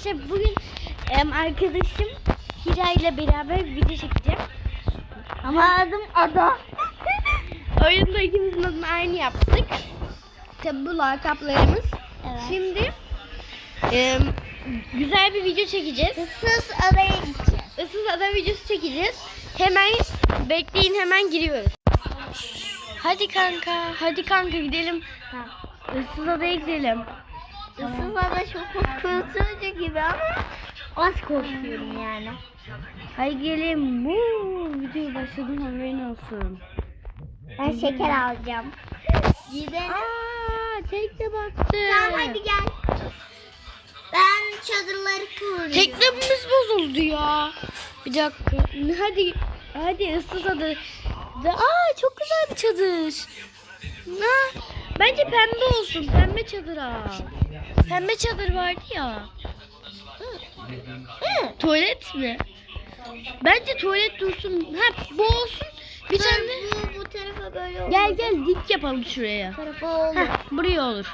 Arkadaşlar bugün em, arkadaşım Hira ile beraber video çekeceğim. Ama adım Ada. Oyunda ikimizin adını aynı yaptık. Tabi bu lakaplarımız. Şimdi em, güzel bir video çekeceğiz. Issız adaya gideceğiz. Issız ada videosu çekeceğiz. Hemen bekleyin hemen giriyoruz. Hadi kanka, hadi kanka gidelim. Issız adaya gidelim. Issız ada çok korkutucu gibi ama az korkuyorum yani. Hadi gelin. Bu video başladım haberin olsun. Ben şeker alacağım. Gidelim. Aa, tekne baktı. Tamam hadi gel. Ben çadırları kuruyorum. Teknemiz bozuldu ya. Bir dakika. Hadi hadi ıssız adı. Aa çok güzel bir çadır. Ha, bence pembe olsun. Pembe çadır al. Pembe çadır vardı ya. Hı, tuvalet mi? Bence tuvalet dursun. Ha bu olsun. Bir tane. bu, bu tarafa böyle olur. Gel gel dik yapalım şuraya. Tarafa olur. Heh, buraya olur.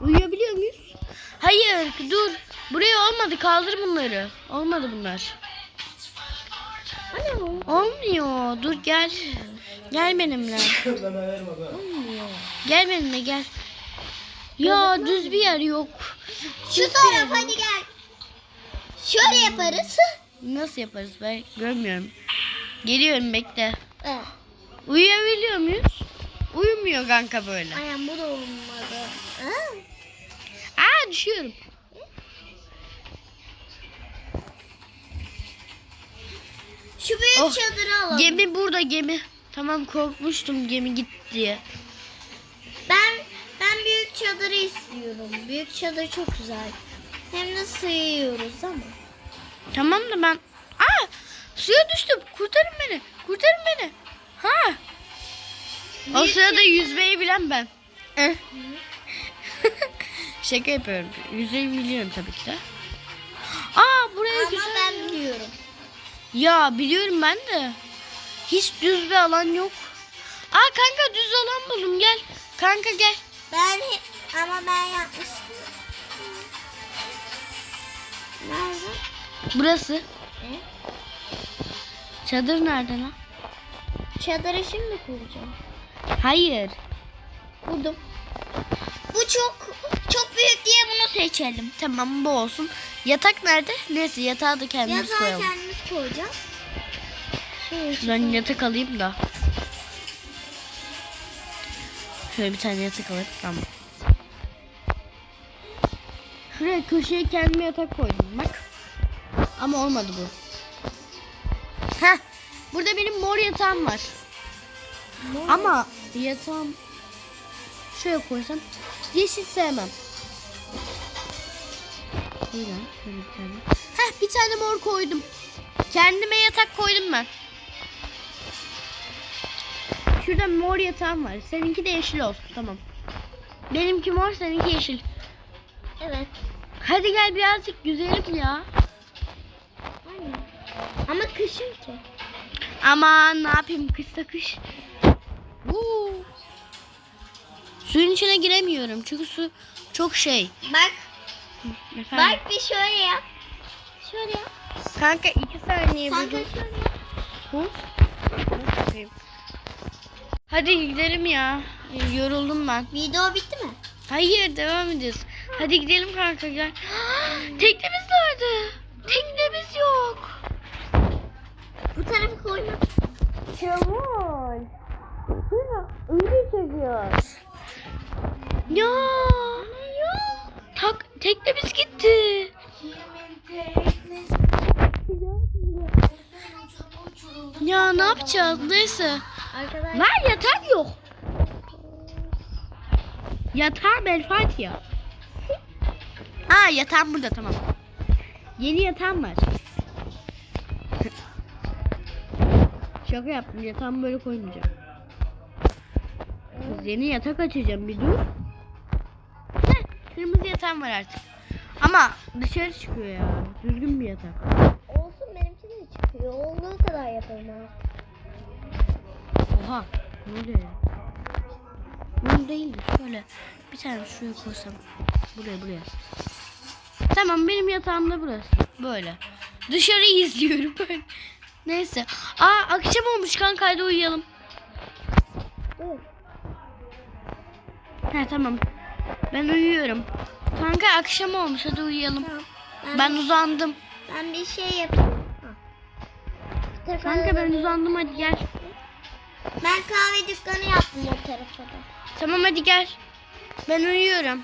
Uyuyabiliyor muyuz? Hayır dur. Buraya olmadı kaldır bunları. Olmadı bunlar. Ana, Olmuyor. Dur gel. Gel benimle. Gel benimle gel. Ya düz bir yer yok. Şu taraf hadi gel. Şöyle yaparız. Nasıl yaparız ben görmüyorum. Geliyorum bekle. Evet. Uyuyabiliyor muyuz? Uyumuyor kanka böyle. Ayağım bu da olmadı. Ha? Aa düşüyorum. Şu büyük Oh, çadırı alalım. Gemi burada gemi. Tamam korkmuştum gemi gitti diye. Çadırı istiyorum. Büyük çadır çok güzel. Hem de sığıyoruz ama. Tamam da ben... Aa! Suya düştüm. Kurtarın beni. Kurtarın beni. Ha! O Büyük sırada yüzmeyi bilen ben. Şaka yapıyorum. Yüzmeyi biliyorum tabii ki de. Aa buraya Ama güzel. ben biliyorum. Ya biliyorum ben de. Hiç düz bir alan yok. Aa kanka düz alan buldum gel. Kanka gel. Ben ama ben yapmıştım. Nerede? Burası. Ne? Çadır nerede lan? Çadırı şimdi kuracağım. Hayır. Buldum. Bu çok çok büyük diye bunu seçelim. Tamam bu olsun. Yatak nerede? Neyse yatağı da kendimiz Yatağı koyalım. kendimiz koyacağız. Şöyle Ben yatak alayım da. Şöyle bir tane yatak alayım. Tamam. Şuraya köşeye kendime yatak koydum bak. Ama olmadı bu. Heh. Burada benim mor yatağım var. Mor. Ama yatağım şuraya koysam yeşil sevmem. Şöyle bir tane. Heh bir tane mor koydum. Kendime yatak koydum ben. Şurada mor yatağım var. Seninki de yeşil olsun tamam. Benimki mor seninki yeşil. Evet. Hadi gel birazcık güzelim ya. Aynen. Ama kışın ki. Aman ne yapayım kışsa kış. Uuu. Suyun içine giremiyorum çünkü su çok şey. Bak. Efendim? Bak bir şöyle yap. Şöyle yap. Kanka iki saniye Kanka şöyle yap. Hı? Hadi gidelim ya. Yoruldum ben. Video bitti mi? Hayır devam ediyoruz. Hadi gidelim kanka gel. Teknemiz nerede? Teknemiz yok. Bu tarafı koyma. Kemal. Öyle çekiyor. Ya. Ya. Tak, teknemiz gitti. Ya ne yapacağız? Neyse. Arkadaşlar. Lan yatak yok. Yatağım El Fatiha. Aa yatağım burada tamam. Yeni yatağım var. Şaka yaptım yatağımı böyle koymayacağım. Kız yeni yatak açacağım bir dur. Heh, kırmızı yatağım var artık. Ama dışarı çıkıyor ya. Düzgün bir yatak. Olsun benimki de çıkıyor. Olduğu kadar yapalım artık. Oha. Ne oluyor ya? Bunu değil de şöyle bir tane şuraya koysam. Buraya buraya. Tamam benim yatağım da burası. Böyle. Dışarıyı izliyorum böyle. Neyse. Aa akşam olmuş kanka hadi uyuyalım. Dur. He tamam. Ben uyuyorum. Kanka akşam olmuş hadi uyuyalım. Tamam. Ben, Ben uzandım. ben bir şey yapayım. Ha. Kanka ben uzandım hadi gel. Ben kahve dükkanı yaptım o tarafa da. Tamam hadi gel. Ben uyuyorum.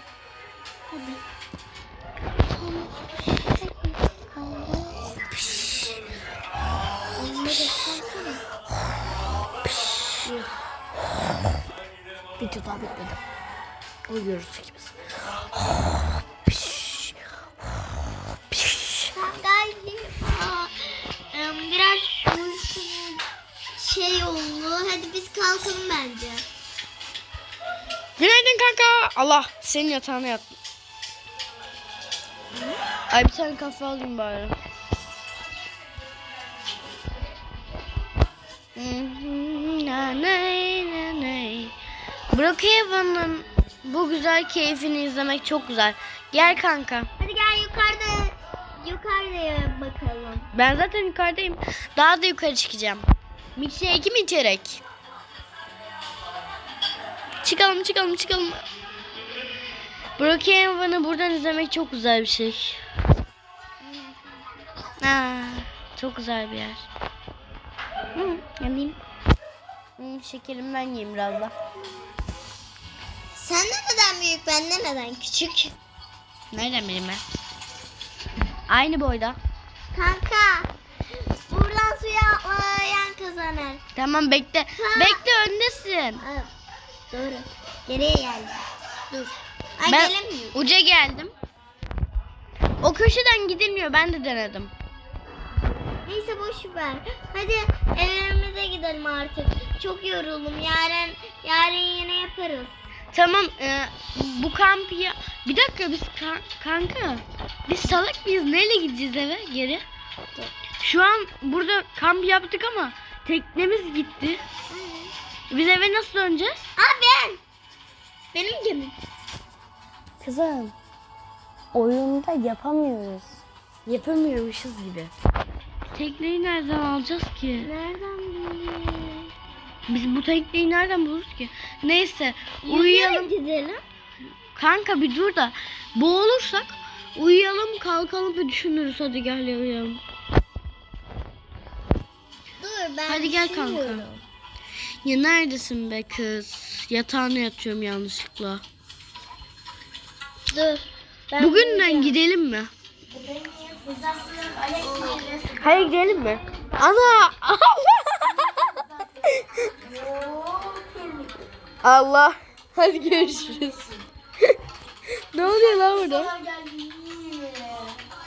Hadi. Video daha bitmedi. Uyuyoruz ikimiz. Biraz uykum şey oldu. Hadi biz kalkalım bence. Günaydın kanka. Allah senin yatağına yattım. Ay bir tane kahve alayım bari. Brookhaven'ın bu güzel keyfini izlemek çok güzel. Gel kanka. Hadi gel yukarıda yukarıya bakalım. Ben zaten yukarıdayım. Daha da yukarı çıkacağım. Milkshake'i mi içerek? Çıkalım çıkalım çıkalım. Brookhaven'ı buradan izlemek çok güzel bir şey. Aa, çok güzel bir yer. Hı, yanayım. Hı, şekerimden yiyeyim biraz da. Sen de neden büyük, ben de neden küçük? Nereden bileyim ben? Aynı boyda. Kanka, buradan suya atlayan kazanır. Tamam bekle. Ha. Bekle öndesin. Aa, doğru. Geriye geldi. Dur. Ay Ben gelemiyor. uca geldim. O köşeden gidilmiyor. Ben de denedim. Neyse boş ver. Hadi evimize gidelim artık. Çok yoruldum. Yarın yarın yine yaparız. Tamam. e, bu kamp ya... Bir dakika biz kan- kanka. Biz salak mıyız? Neyle gideceğiz eve geri? Şu an burada kamp yaptık ama teknemiz gitti. Biz eve nasıl döneceğiz? Aa ben. Benim gemim. Kızım. Oyunda yapamıyoruz. Yapamıyormuşuz gibi. Tekneyi nereden alacağız ki? Nereden bileyim? Biz bu tekneyi nereden buluruz ki? Neyse uyuyalım. Gidelim. Kanka bir dur da boğulursak uyuyalım kalkalım bir düşünürüz. Hadi gel uyuyalım. Dur ben Hadi gel kanka. düşünüyorum. Ya neredesin be kız? Yatağına yatıyorum yanlışlıkla. Dur. Ben Bugünden gidelim mi? Hayır gidelim mi? Ana! Allah. Hadi görüşürüz. ne oluyor lan burada?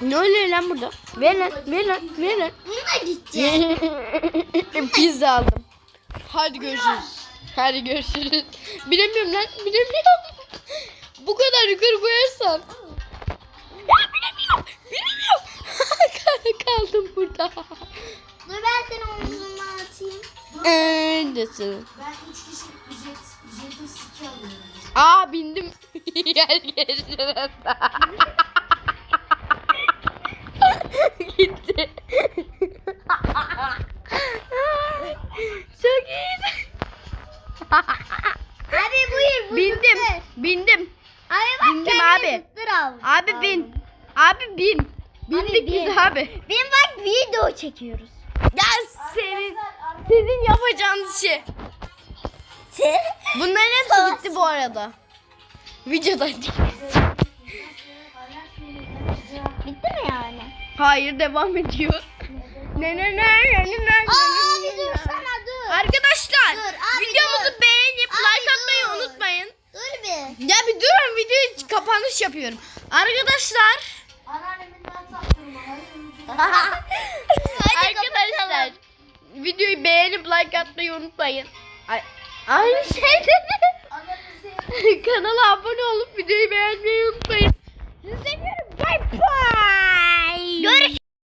Ne oluyor lan burada? Ver lan, ver lan, ver lan. Bununla gideceğiz. Pizza aldım. Hadi görüşürüz. Hadi görüşürüz. Bilemiyorum lan, bilemiyorum. Bu kadar yukarı koyarsam. Kaldım burada. Dur ben seni omzumdan atayım. Neredesin? Aa bindim. Gel görüşürüz. Gitti. Çok iyiydi. Abi buyur bu Bindim. zıttır. Bindim. Abi bak Bindim abi. zıttır al. Abi bin. Abi bin. Bindik bin. biz abi. Bin bak video çekiyoruz. Gel senin. Sizin yapacağınız şey. Bunların hepsi gitti bu arada. Videoda. Bitti mi yani? Hayır devam ediyor. Ne ne ne ne ne ne Aa ne bir ne. dursana dur. Arkadaşlar Dur, abi videomuzu dur. beğenip Abi like atmayı dur. unutmayın. Dur bir. Ya bir durun videoyu kapanış yapıyorum. Arkadaşlar Arkadaşlar videoyu beğenip like atmayı unutmayın. Ay, aynı şey dedi. Kanala abone olup videoyu beğenmeyi unutmayın. Sizi seviyorum. Bye bye.